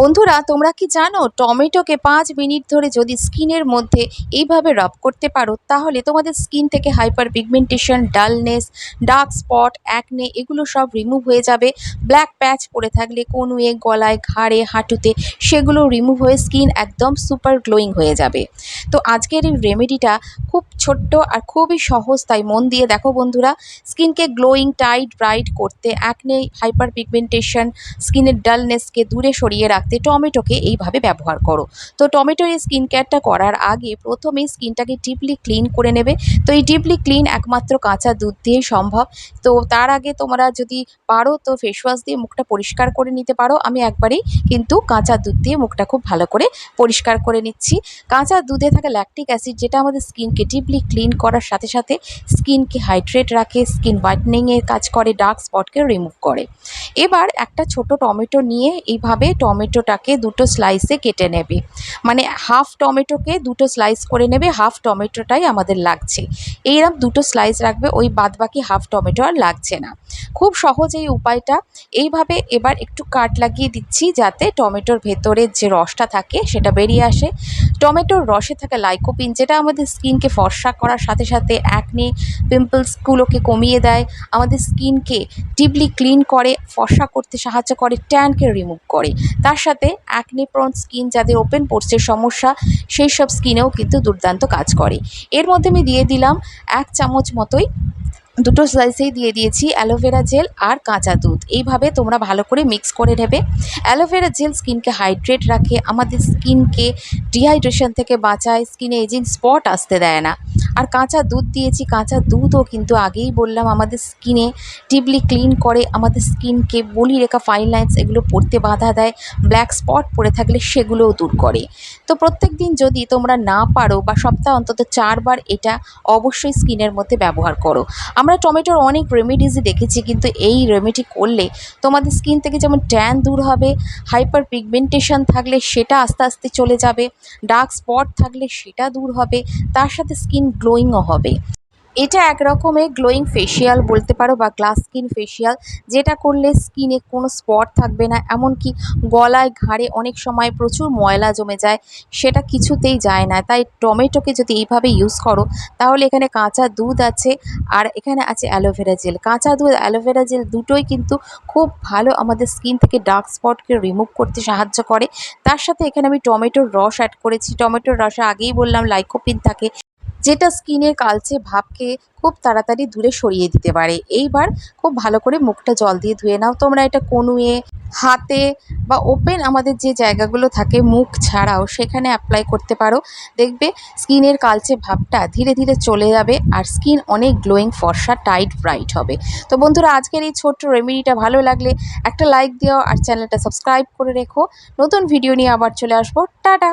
বন্ধুরা, তোমরা কি জানো, টমেটোকে পাঁচ মিনিট ধরে যদি স্কিনের মধ্যে এইভাবে রব করতে পারো, তাহলে তোমাদের স্কিন থেকে hyperpigmentation dullness, dark spot, acne এগুলো সব রিমুভ হয়ে যাবে। ব্ল্যাক প্যাচ পরে থাকলে, কনুয়ে, গলায়, ঘাড়ে, হাঁটুতে, সেগুলো রিমুভ হয়ে স্কিন একদম সুপার গ্লোয়িং হয়ে যাবে। তো আজকের এই রেমেডিটা খুব ছোট্ট আর খুবই সহজ, তাই মন দিয়ে দেখো বন্ধুরা স্কিনকে গ্লোয়িং টাইট ব্রাইট করতে অ্যাকনে হাইপার পিগমেন্টেশন স্কিনের ডালনেসকে দূরে সরিয়ে রাখতে টমেটোকে এইভাবে ব্যবহার করো। তো টমেটোর এই স্কিন কেয়ারটা করার আগে প্রথমে স্কিনটাকে ডিপলি ক্লিন করে নেবে। তো এই ডিপলি ক্লিন একমাত্র কাঁচা দুধ দিয়েই সম্ভব। তো তার আগে তোমরা যদি পারো তো ফেস ওয়াশ দিয়ে মুখটা পরিষ্কার করে নিতে পারো। আমি একবারেই কিন্তু কাঁচা দুধ দিয়ে মুখটা খুব ভালো করে পরিষ্কার করে নিচ্ছি। কাঁচা দুধে থাকা ল্যাকটিক অ্যাসিড যেটা আমাদের স্কিনকে ডিপলি ক্লিন করার সাথে সাথে স্কিনকে হাইড্রেট রাখে স্কিন হোয়াইটনিংয়ের কাজ করে ডার্ক স্পটকে রিমুভ করে। এবার একটা ছোট টমেটো নিয়ে এইভাবে টমেটোটাকে দুটো স্লাইসে কেটে নেবে। মানে হাফ টমেটোকে দুটো স্লাইস করে নেবে হাফ টমেটোটাই আমাদের লাগছে। এইরকম দুটো স্লাইস রাখবে, ওই বাদবাকি হাফ টমেটো আর লাগছে না। খুব সহজ এই উপায়টা। এইভাবে এবার একটু কাট লাগিয়ে দিচ্ছি যাতে টমেটোর ভেতরের যে রসটা থাকে সেটা বেরিয়ে আসে। টমেটোর রসে থাকা লাইকোপিন যেটা আমাদের স্কিনকে ফর্সা করার সাথে সাথে অ্যাকনে পিম্পলসগুলোকে কমিয়ে দেয়। আমাদের স্কিনকে ডিপলি ক্লিন করে, ফর্সা করতে সাহায্য করে ট্যানকে রিমুভ করে। তার সাথে অ্যাকনে প্রন স্কিন যাদের ওপেন পোর্সের সমস্যা, সেই সব স্কিনেও কিন্তু দুর্দান্ত কাজ করে। এর মধ্যে আমি দিয়ে দিলাম এক চামচ মতোই দুটো স্লাইসেই দিয়ে দিয়েছি অ্যালোভেরা জেল আর কাঁচা দুধ। এইভাবে তোমরা ভালো করে মিক্স করে নেবে। অ্যালোভেরা জেল স্কিনকে হাইড্রেট রাখে। আমাদের স্কিনকে ডিহাইড্রেশন থেকে বাঁচায়। স্কিনে এজিং স্পট আসতে দেয় না। আর কাঁচা দুধ দিয়েছি, কাঁচা দুধও কিন্তু আগেই বললাম আমাদের স্কিনে ডিপলি ক্লিন করে, আমাদের স্কিনকে বলি রেখা ফাইন লাইন্স এগুলো পড়তে বাধা দেয় ব্ল্যাক স্পট পড়ে থাকলে সেগুলোও দূর করে। তো প্রত্যেক দিন যদি তোমরা না পারো বা সপ্তাহে অন্তত চারবার এটা অবশ্যই স্কিনের মধ্যে ব্যবহার করো। আমরা টমেটোর অনেক রেমেডিজই দেখেছি, কিন্তু এই রেমেডি করলে তোমাদের স্কিন থেকে যেমন ট্যান দূর হবে হাইপার পিগমেন্টেশন থাকলে সেটা আস্তে আস্তে চলে যাবে ডার্ক স্পট থাকলে সেটা দূর হবে, তার সাথে স্কিন গ্লোয়িংও হবে। এটা এক রকমের গ্লোয়িং ফেসিয়াল বলতে পারো বা গ্লাস স্কিন ফেসিয়াল যেটা করলে স্কিনে কোনো স্পট থাকবে না, এমনকি গলায় ঘাড়ে অনেক সময় প্রচুর ময়লা জমে যায়, সেটা কিছুতেই যায় না। তাই টমেটোকে যদি এইভাবে ইউজ করো, তাহলে এখানে কাঁচা দুধ আছে, আর এখানে আছে অ্যালোভেরা জেল। কাঁচা দুধ, অ্যালোভেরা জেল দুটোই কিন্তু খুব ভালো আমাদের স্কিন থেকে ডার্ক স্পটকে রিমুভ করতে সাহায্য করে। তার সাথে এখানে আমি টমেটোর রস অ্যাড করেছি। টমেটোর রসে, আগেই বললাম লাইকোপিন থাকে। যেটা স্কিনের কালচে ভাবকে খুব তাড়াতাড়ি দূরে সরিয়ে দিতে পারে। এইবার খুব ভালো করে মুখটা জল দিয়ে ধুয়ে নাও। তোমরা এটা কনুয়ে, হাতে বা ওপেন আমাদের যে জায়গাগুলো থাকে মুখ ছাড়াও সেখানে অ্যাপ্লাই করতে পারো। দেখবে স্কিনের কালচে ভাবটা ধীরে ধীরে চলে যাবে আর স্কিন অনেক গ্লোয়িং ফর্সা টাইট ব্রাইট হবে। তো বন্ধুরা, আজকের এই ছোট্ট রেমেডিটা ভালো লাগলে একটা লাইক দিও আর চ্যানেলটা সাবস্ক্রাইব করে রেখো। নতুন ভিডিও নিয়ে আবার চলে আসব। টাটা!